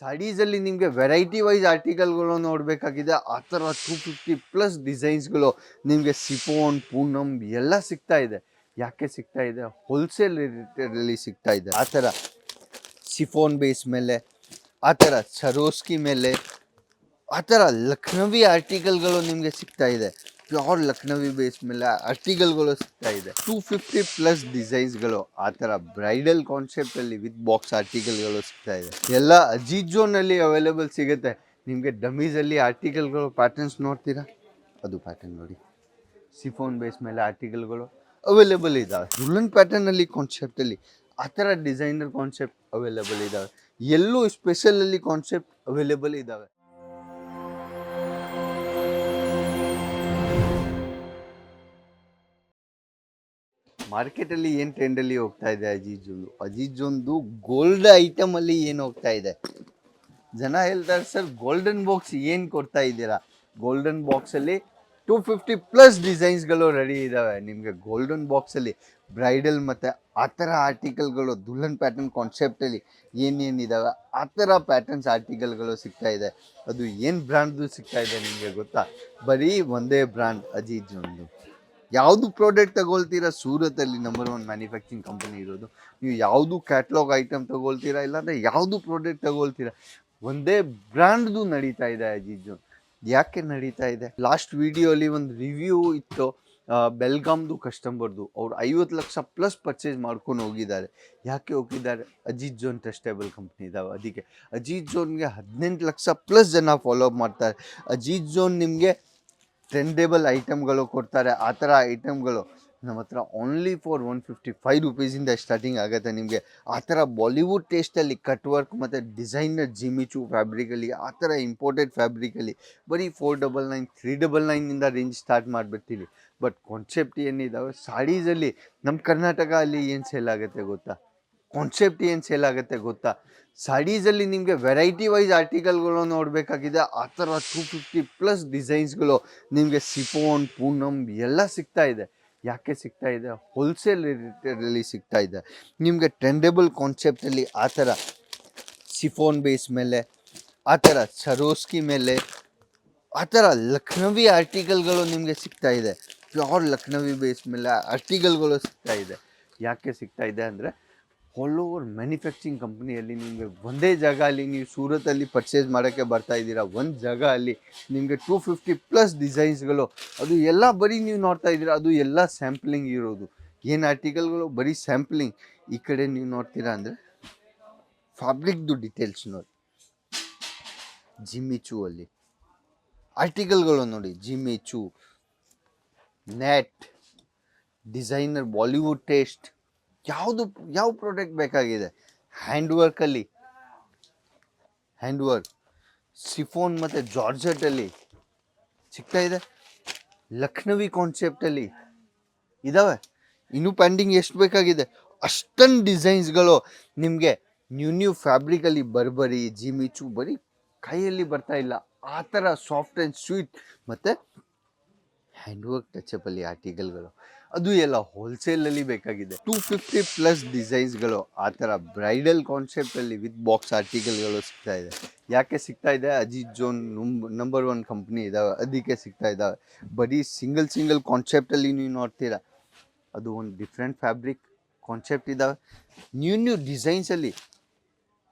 ಸಾಡೀಸಲ್ಲಿ ನಿಮಗೆ variety wise ಆರ್ಟಿಕಲ್ಗಳು ನೋಡಬೇಕಾಗಿದೆ. ಆ ಥರ ಟೂ ಫಿಫ್ಟಿ ಪ್ಲಸ್ ಡಿಸೈನ್ಸ್ಗಳು ನಿಮಗೆ ಸಿಫೋನ್ ಪೂನಮ್ ಎಲ್ಲ ಸಿಗ್ತಾ ಇದೆ. ಯಾಕೆ ಸಿಗ್ತಾ ಇದೆ? ಹೋಲ್ಸೇಲ್ ರೇಟಲ್ಲಿ ಸಿಗ್ತಾ ಇದೆ. ಆ ಥರ ಸಿಫೋನ್ ಬೇಸ್ ಮೇಲೆ, ಆ ಥರ ಸರೋಸ್ಕಿ ಮೇಲೆ, ಆ ಥರ ಲಕ್ನವಿ ಆರ್ಟಿಕಲ್ಗಳು ನಿಮಗೆ ಸಿಗ್ತಾ ಇದೆ. ಪ್ಯೂರ್ ಲಕ್ನವಿ ಬೇಸ್ ಮೇಲೆ ಆರ್ಟಿಕಲ್ಗಳು ಸಿಗ್ತಾ ಇದೆ. ಟೂ ಫಿಫ್ಟಿ ಪ್ಲಸ್ ಡಿಸೈನ್ಸ್ಗಳು ಆ ಥರ ಬ್ರೈಡಲ್ ಕಾನ್ಸೆಪ್ಟಲ್ಲಿ ವಿತ್ ಬಾಕ್ಸ್ ಆರ್ಟಿಕಲ್ಗಳು ಸಿಗ್ತಾ ಇದೆ. ಎಲ್ಲ ಅಜೀತ್ ಜೋನಲ್ಲಿ ಅವೈಲೇಬಲ್ ಸಿಗುತ್ತೆ. ನಿಮಗೆ ಡಮೀಸಲ್ಲಿ ಆರ್ಟಿಕಲ್ಗಳು ಪ್ಯಾಟರ್ನ್ಸ್ ನೋಡ್ತೀರಾ? ಅದು ಪ್ಯಾಟರ್ನ್ ನೋಡಿ. ಸಿಫೋನ್ ಬೇಸ್ ಮೇಲೆ ಆರ್ಟಿಕಲ್ಗಳು ಅವೈಲೇಬಲ್ ಇದ್ದಾವೆ ದುಲ್ಲನ್ ಪ್ಯಾಟರ್ನಲ್ಲಿ ಕಾನ್ಸೆಪ್ಟಲ್ಲಿ ಆ ಥರ ಡಿಸೈನರ್ ಕಾನ್ಸೆಪ್ಟ್ ಅವೈಲೇಬಲ್ ಇದ್ದಾವೆ ಎಲ್ಲೂ ಸ್ಪೆಷಲಲ್ಲಿ ಕಾನ್ಸೆಪ್ಟ್ ಅವೈಲೇಬಲ್ ಇದ್ದಾವೆ ಮಾರ್ಕೆಟಲ್ಲಿ ಏನು ಟ್ರೆಂಡಲ್ಲಿ ಹೋಗ್ತಾ ಇದೆ ಅಜೀಜೊಂದು ಅಜೀಜೊಂದು ಗೋಲ್ಡ್ ಐಟಮಲ್ಲಿ ಏನು ಹೋಗ್ತಾ ಇದೆ? ಜನ ಹೇಳ್ತಾರೆ, ಸರ್ ಗೋಲ್ಡನ್ ಬಾಕ್ಸ್ ಏನು ಕೊಡ್ತಾ ಇದ್ದೀರಾ? ಗೋಲ್ಡನ್ ಬಾಕ್ಸಲ್ಲಿ ಟೂ ಫಿಫ್ಟಿ ಪ್ಲಸ್ ಡಿಸೈನ್ಸ್ಗಳು ರೆಡಿ ಇದ್ದಾವೆ ನಿಮಗೆ ಗೋಲ್ಡನ್ ಬಾಕ್ಸಲ್ಲಿ ಬ್ರೈಡಲ್ ಮತ್ತು ಆ ಥರ ಆರ್ಟಿಕಲ್ಗಳು ದುಲ್ಲನ್ ಪ್ಯಾಟರ್ನ್ ಕಾನ್ಸೆಪ್ಟಲ್ಲಿ ಏನೇನಿದ್ದಾವೆ ಆ ಥರ ಪ್ಯಾಟರ್ನ್ಸ್ ಆರ್ಟಿಕಲ್ಗಳು ಸಿಗ್ತಾ ಇದೆ. ಅದು ಏನು ಬ್ರ್ಯಾಂಡ್ದು ಸಿಗ್ತಾ ಇದೆ ನಿಮಗೆ ಗೊತ್ತಾ? ಬರೀ ಒಂದೇ ಬ್ರ್ಯಾಂಡ್ ಅಜೀಜ್ ಒಂದು ಯಾವುದು ಪ್ರಾಡಕ್ಟ್ ತಗೊಳ್ತೀರಾ? ಸೂರತಲ್ಲಿ ನಂಬರ್ ಒನ್ ಮ್ಯಾನುಫ್ಯಾಕ್ಚರಿಂಗ್ ಕಂಪನಿ ಇರೋದು. ನೀವು ಯಾವುದು ಕ್ಯಾಟ್ಲಾಗ್ ಐಟಮ್ ತಗೊಳ್ತೀರಾ? ಇಲ್ಲಾಂದರೆ ಯಾವುದು ಪ್ರಾಡಕ್ಟ್ ತಗೊಳ್ತೀರಾ? ಒಂದೇ ಬ್ರ್ಯಾಂಡ್ದು ನಡೀತಾ ಇದೆ ಅಜಿಜು ಯಾಕೆ ನಡೀತಾ ಇದೆ? ಲಾಸ್ಟ್ ವಿಡಿಯೋಲಿ ಒಂದು ರಿವ್ಯೂ ಇತ್ತು. ಬೆಲ್ಗಾಮ್ದು ಕಸ್ಟಮರ್ದು ಅವ್ರು ಐವತ್ತು ಲಕ್ಷ ಪ್ಲಸ್ ಪರ್ಚೇಸ್ ಮಾಡ್ಕೊಂಡು ಹೋಗಿದ್ದಾರೆ. ಯಾಕೆ ಹೋಗಿದ್ದಾರೆ? ಅಜಿತ್ ಜೋನ್ ಟ್ರಸ್ಟೇಬಲ್ ಕಂಪ್ನಿ ಇದಾವೆ ಅದಕ್ಕೆ. ಅಜಿತ್ ಜೋನ್ಗೆ ಹದಿನೆಂಟು ಲಕ್ಷ ಪ್ಲಸ್ ಜನ ಫಾಲೋ ಮಾಡ್ತಾರೆ. ಅಜಿತ್ ಜೋನ್ ನಿಮಗೆ ಟ್ರೆಂಡೇಬಲ್ ಐಟಮ್ಗಳು ಕೊಡ್ತಾರೆ, ಆ ಥರ ಐಟಮ್ಗಳು ನಮ್ಮ ಹತ್ರ only for one fifty five ರುಪೀಸಿಂದ starting ಆಗುತ್ತೆ ನಿಮಗೆ. ಆ ಥರ ಬಾಲಿವುಡ್ ಟೇಸ್ಟಲ್ಲಿ ಕಟ್ ವರ್ಕ್ ಮತ್ತು ಡಿಸೈನರ್ ಜಿಮಿಚು ಫ್ಯಾಬ್ರಿಕಲ್ಲಿ ಆ ಥರ ಇಂಪೋರ್ಟೆಡ್ ಫ್ಯಾಬ್ರಿಕಲ್ಲಿ ಬರೀ four double nine three double ನೈನಿಂದ range start ಮಾಡಿಬಿಡ್ತೀವಿ. ಬಟ್ ಕಾನ್ಸೆಪ್ಟ್ ಏನಿದ್ದಾವೆ ಸಾಡೀಸಲ್ಲಿ ನಮ್ಮ ಕರ್ನಾಟಕ ಅಲ್ಲಿ ಏನು ಸೇಲ್ ಆಗುತ್ತೆ ಗೊತ್ತಾ? ಕಾನ್ಸೆಪ್ಟ್ ಏನು ಸೇಲ್ ಆಗುತ್ತೆ ಗೊತ್ತಾ? ಸಾಡೀಸಲ್ಲಿ ನಿಮಗೆ ವೆರೈಟಿ ವೈಸ್ ಆರ್ಟಿಕಲ್ಗಳು ನೋಡಬೇಕಾಗಿದೆ. ಆ ಥರ ಟೂ ಫಿಫ್ಟಿ ಪ್ಲಸ್ ಡಿಸೈನ್ಸ್ಗಳು ನಿಮಗೆ ಸಿಫೋನ್ ಪೂನಮ್ ಎಲ್ಲ ಸಿಗ್ತಾ ಇದೆ. ಯಾಕೆ ಸಿಗ್ತಾ ಇದೆ? ಹೋಲ್ಸೇಲ್ ರೇಟಲ್ಲಿ ಸಿಗ್ತಾ ಇದೆ. ನಿಮಗೆ ಟ್ರೆಂಡೇಬಲ್ ಕಾನ್ಸೆಪ್ಟಲ್ಲಿ ಆ ಥರ ಸಿಫೋನ್ ಬೇಸ್ ಮೇಲೆ, ಆ ಥರ ಸರೋಸ್ಕಿ ಮೇಲೆ, ಆ ಥರ ಲಕ್ನವಿ ಆರ್ಟಿಕಲ್ಗಳು ನಿಮಗೆ ಸಿಗ್ತಾ ಇದೆ. ಪ್ಯೂರ್ ಲಕ್ನವಿ ಬೇಸ್ ಮೇಲೆ ಆರ್ಟಿಕಲ್ಗಳು ಸಿಗ್ತಾ ಇದೆ. ಯಾಕೆ ಸಿಗ್ತಾ ಇದೆ ಅಂದರೆ ಆಲ್ ಓವರ್ ಮ್ಯಾನುಫ್ಯಾಕ್ಚರಿಂಗ್ ಕಂಪ್ನಿಯಲ್ಲಿ ನಿಮಗೆ ಒಂದೇ ಜಾಗ ಅಲ್ಲಿ ನೀವು ಸೂರತಲ್ಲಿ ಪರ್ಚೇಸ್ ಮಾಡೋಕ್ಕೆ ಬರ್ತಾ ಇದ್ದೀರಾ, ಒಂದು ಜಾಗ ಅಲ್ಲಿ ನಿಮಗೆ ಟೂ ಫಿಫ್ಟಿ ಪ್ಲಸ್ ಡಿಸೈನ್ಸ್ಗಳು ಅದು ಎಲ್ಲ ಬರೀ ನೀವು ನೋಡ್ತಾ ಇದ್ದೀರಾ, ಅದು ಎಲ್ಲ ಸ್ಯಾಂಪ್ಲಿಂಗ್ ಇರೋದು. ಏನು ಆರ್ಟಿಕಲ್ಗಳು ಬರೀ ಸ್ಯಾಂಪ್ಲಿಂಗ್ ಈ ಕಡೆ ನೀವು ನೋಡ್ತೀರಾ ಅಂದರೆ ಫ್ಯಾಬ್ರಿಕ್ದು ಡಿಟೇಲ್ಸ್ ನೋಡಿ. ಜಿಮಿಚು ಅಲ್ಲಿ. ಆರ್ಟಿಕಲ್ಗಳು ನೋಡಿ Jimmy Choo net designer Bollywood taste ಯಾವುದು, ಯಾವ ಪ್ರಾಡಕ್ಟ್ ಬೇಕಾಗಿದೆ? ಹ್ಯಾಂಡ್ ವರ್ಕಲ್ಲಿ ಹ್ಯಾಂಡ್ ವರ್ಕ್ ಸಿಫೋನ್ ಮತ್ತು ಜಾರ್ಜೆಟಲ್ಲಿ ಸಿಗ್ತಾ ಇದೆ. ಲಕ್ನವಿ ಕಾನ್ಸೆಪ್ಟಲ್ಲಿ ಇದ್ದಾವೆ ಇನ್ನೂ ಪೆಂಡಿಂಗ್ ಎಷ್ಟು ಬೇಕಾಗಿದೆ? ಅಷ್ಟೊಂದು ಡಿಸೈನ್ಸ್ಗಳು ನಿಮಗೆ ನ್ಯೂ ನ್ಯೂ ಫ್ಯಾಬ್ರಿಕಲ್ಲಿ ಬರ್ಬರಿ, ಜಿಮಿಚು ಬರೀ ಕೈಯಲ್ಲಿ ಬರ್ತಾ ಇಲ್ಲ. ಆ ಥರ ಸಾಫ್ಟ್ ಆ್ಯಂಡ್ ಸ್ವೀಟ್ ಮತ್ತು ಹ್ಯಾಂಡ್ ವರ್ಕ್ ಆರ್ಟಿಕಲ್ಗಳು ಅದು ಎಲ್ಲ ಹೋಲ್ಸೇಲಲ್ಲಿ ಬೇಕಾಗಿದೆ. ಟೂ ಫಿಫ್ಟಿ ಪ್ಲಸ್ ಡಿಸೈನ್ಸ್ಗಳು ಆ ಥರ ಬ್ರೈಡಲ್ ಕಾನ್ಸೆಪ್ಟಲ್ಲಿ ವಿತ್ ಬಾಕ್ಸ್ ಆರ್ಟಿಕಲ್ಗಳು ಸಿಗ್ತಾ ಇದೆ. ಯಾಕೆ ಸಿಗ್ತಾ ಇದೆ? Ajit zone number one company ಇದ್ದಾವೆ ಅದಕ್ಕೆ ಸಿಗ್ತಾ ಇದ್ದಾವೆ ಬರೀ ಸಿಂಗಲ್ ಸಿಂಗಲ್ ಕಾನ್ಸೆಪ್ಟಲ್ಲಿ ನೀವು ನೋಡ್ತೀರಾ. ಅದು ಒಂದು ಡಿಫ್ರೆಂಟ್ ಫ್ಯಾಬ್ರಿಕ್ ಕಾನ್ಸೆಪ್ಟ್ ಇದ್ದಾವೆ ನ್ಯೂ ನ್ಯೂ ಡಿಸೈನ್ಸಲ್ಲಿ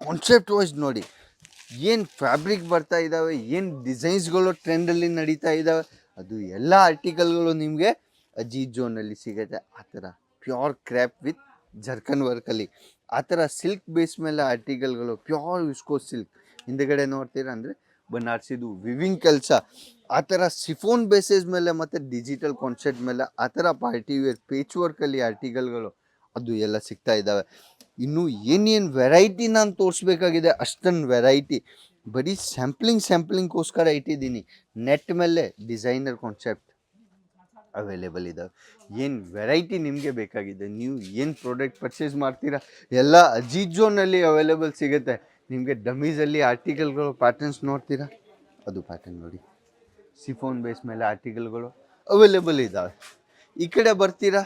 ಕಾನ್ಸೆಪ್ಟ್ ವೈಸ್ ನೋಡಿ, ಏನು ಫ್ಯಾಬ್ರಿಕ್ ಬರ್ತಾ ಇದ್ದಾವೆ ಏನು ಡಿಸೈನ್ಸ್ಗಳು ಟ್ರೆಂಡಲ್ಲಿ ನಡೀತಾ ಇದ್ದಾವೆ ಅದು ಎಲ್ಲ ಆರ್ಟಿಕಲ್ಗಳು ನಿಮಗೆ ಅಜೀತ್ ಜೋನಲ್ಲಿ ಸಿಗುತ್ತೆ ಆ ಥರ ಪ್ಯೂರ್ ಕ್ರ್ಯಾಪ್ ವಿತ್ ಜರ್ಕನ್ ವರ್ಕಲ್ಲಿ ಆ ಥರ ಸಿಲ್ಕ್ ಬೇಸ್ ಮೇಲೆ ಆರ್ಟಿಕಲ್ಗಳು ಪ್ಯೂರ್ ವಿಸ್ಕೋ ಸಿಲ್ಕ್. ಹಿಂದೆಗಡೆ ನೋಡ್ತೀರಾ ಅಂದರೆ ಬನಾರ್ಸಿದು ವಿವಿಂಗ್ ಕೆಲಸ. ಆ ಥರ ಸಿಫೋನ್ ಬೇಸಸ್ ಮೇಲೆ ಮತ್ತು ಡಿಜಿಟಲ್ ಕಾನ್ಸೆಪ್ಟ್ ಮೇಲೆ ಆ ಥರ ಪಾರ್ಟಿ ವೇರ್ ಪೇಚ್ ವರ್ಕಲ್ಲಿ ಆರ್ಟಿಕಲ್ಗಳು ಅದು ಎಲ್ಲ ಸಿಗ್ತಾ ಇದ್ದಾವೆ. ಇನ್ನು ಏನೇನು ವೆರೈಟಿ ನಾನು ತೋರಿಸ್ಬೇಕಾಗಿದೆ ಅಷ್ಟೊಂದು ವೆರೈಟಿ. ಬರೀ ಸ್ಯಾಂಪ್ಲಿಂಗ್ ಸ್ಯಾಂಪ್ಲಿಂಗ್ಗೋಸ್ಕರ ಇಟ್ಟಿದ್ದೀನಿ. ನೆಟ್ ಮೇಲೆ ಡಿಸೈನರ್ ಕಾನ್ಸೆಪ್ಟ್. ಅವೈಲೇಬಲ್ ಇದ್ದಾವೆ ಏನು ವೆರೈಟಿ ನಿಮಗೆ ಬೇಕಾಗಿದೆ? ನೀವು ಏನು ಪ್ರಾಡಕ್ಟ್ ಪರ್ಚೇಸ್ ಮಾಡ್ತೀರಾ? ಎಲ್ಲ ಅಜಿಜೋನಲ್ಲಿ ಜೋನಲ್ಲಿ ಅವೈಲೇಬಲ್ ಸಿಗುತ್ತೆ. ನಿಮಗೆ ಡಮೀಸಲ್ಲಿ ಆರ್ಟಿಕಲ್ಗಳು ಪ್ಯಾಟರ್ನ್ಸ್ ನೋಡ್ತೀರಾ? ಅದು ಪ್ಯಾಟರ್ನ್ ನೋಡಿ. ಸಿಫೋನ್ ಬೇಸ್ ಮೇಲೆ ಆರ್ಟಿಕಲ್ಗಳು ಅವೈಲೇಬಲ್ ಇದ್ದಾವೆ ಈ ಕಡೆ ಬರ್ತೀರಾ?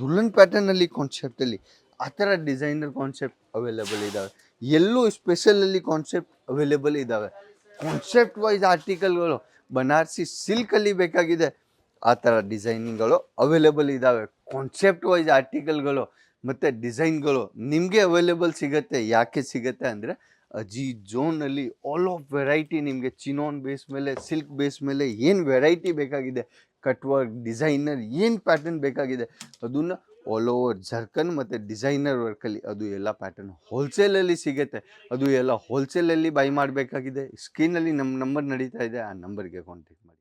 ದುಲ್ಲನ್ ಪ್ಯಾಟರ್ನಲ್ಲಿ ಕಾನ್ಸೆಪ್ಟಲ್ಲಿ ಆ ಥರ ಡಿಸೈನರ್ ಕಾನ್ಸೆಪ್ಟ್ ಅವೈಲೇಬಲ್ ಇದ್ದಾವೆ ಎಲ್ಲೂ ಸ್ಪೆಷಲಲ್ಲಿ ಕಾನ್ಸೆಪ್ಟ್ ಅವೈಲೇಬಲ್ ಇದ್ದಾವೆ ಕಾನ್ಸೆಪ್ಟ್ ವೈಸ್ ಆರ್ಟಿಕಲ್ಗಳು ಬನಾರಸಿ ಸಿಲ್ಕಲ್ಲಿ ಬೇಕಾಗಿದೆ. ಆ ಥರ ಡಿಸೈನಿಂಗ್ಗಳು ಅವೈಲೇಬಲ್ ಇದ್ದಾವೆ ಕಾನ್ಸೆಪ್ಟ್ ವೈಸ್ ಆರ್ಟಿಕಲ್ಗಳು ಮತ್ತು ಡಿಸೈನ್ಗಳು ನಿಮಗೆ ಅವೈಲೇಬಲ್ ಸಿಗುತ್ತೆ. ಯಾಕೆ ಸಿಗುತ್ತೆ ಅಂದರೆ, ಅಜಿ ಜೋನಲ್ಲಿ ಆಲ್ ಆಫ್ ವೆರೈಟಿ ನಿಮಗೆ ಚಿನೋನ್ ಬೇಸ್ ಮೇಲೆ ಸಿಲ್ಕ್ ಬೇಸ್ ಮೇಲೆ ಏನು ವೆರೈಟಿ ಬೇಕಾಗಿದೆ? ಕಟ್ ವರ್ಕ್ ಡಿಸೈನರ್ ಏನು ಪ್ಯಾಟರ್ನ್ ಬೇಕಾಗಿದೆ? ಅದನ್ನು ಆಲ್ ಓವರ್ ಜರ್ಕನ್ ಮತ್ತು ಡಿಸೈನರ್ ವರ್ಕಲ್ಲಿ ಅದು ಎಲ್ಲ ಪ್ಯಾಟರ್ನ್ ಹೋಲ್ಸೇಲಲ್ಲಿ ಸಿಗುತ್ತೆ. ಅದು ಎಲ್ಲ ಹೋಲ್ಸೇಲಲ್ಲಿ ಬೈ ಮಾಡಬೇಕಾಗಿದೆ. ಸ್ಕ್ರೀನಲ್ಲಿ ನಮ್ಮ ನಂಬರ್ ನಡೀತಾ ಇದೆ. ಆ ನಂಬರ್ಗೆ ಕಾಂಟ್ಯಾಕ್ಟ್